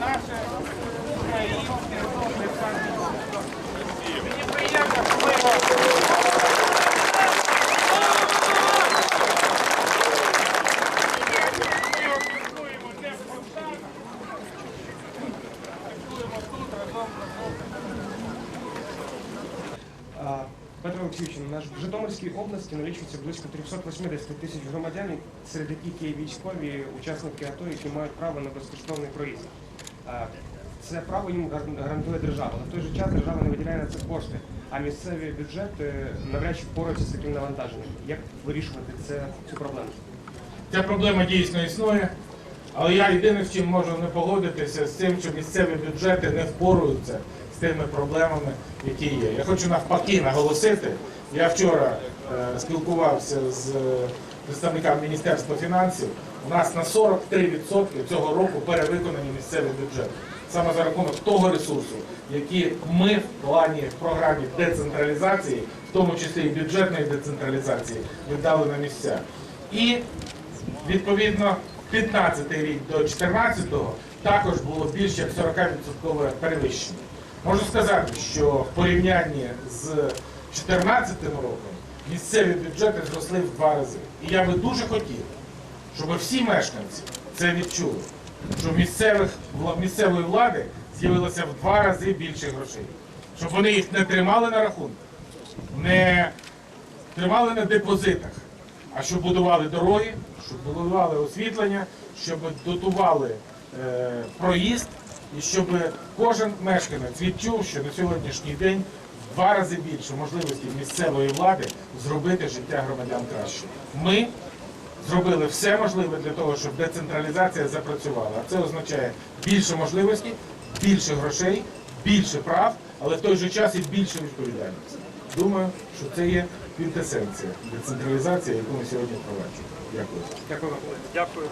наше українське Мені приємно, ми обмінуємо те в Чуємо тут разом разом. Петро Олексійович, в Житомирській області налічується близько 380 тисяч громадян, серед яких є військові, учасники АТО, які мають право на безкоштовний проїзд. Це право їм гарантує держава, але в той же час держава не виділяє на це кошти, а місцеві бюджети навряд чи впораються з таким навантаженням. Як вирішувати це, цю проблему? Ця проблема дійсно існує, але я єдине з чим можу не погодитися з тим, що місцеві бюджети не впоруються з тими проблемами, які є. Я хочу навпаки наголосити. Я вчора е, спілкувався з е, представниками Міністерства фінансів. У нас на 43% цього року перевиконані місцеві бюджети. Саме за рахунок того ресурсу, який ми в плані в програмі децентралізації, в тому числі і бюджетної децентралізації, віддали на місця. І Відповідно, 15 рік до 14-го також було більше як 40% перевищення. Можу сказати, що в порівнянні з 14 роком місцеві бюджети зросли в два рази. І я би дуже хотів, щоб всі мешканці це відчули, що місцевих, місцевої влади з'явилося в два рази більше грошей. Щоб вони їх не тримали на рахунку, не тримали на депозитах, а щоб будували дороги, щоб будували освітлення, щоб дотували е, проїзд, і щоб кожен мешканець відчув, що на сьогоднішній день в два рази більше можливостей місцевої влади зробити життя громадян краще. Ми зробили все можливе для того, щоб децентралізація запрацювала. А це означає більше можливостей, більше грошей, більше прав, але в той же час і більше відповідальності. Думаю, що це є квінтесенція децентралізація, яку ми сьогодні впроваджуємо. Дякую. Дякую. Дякую.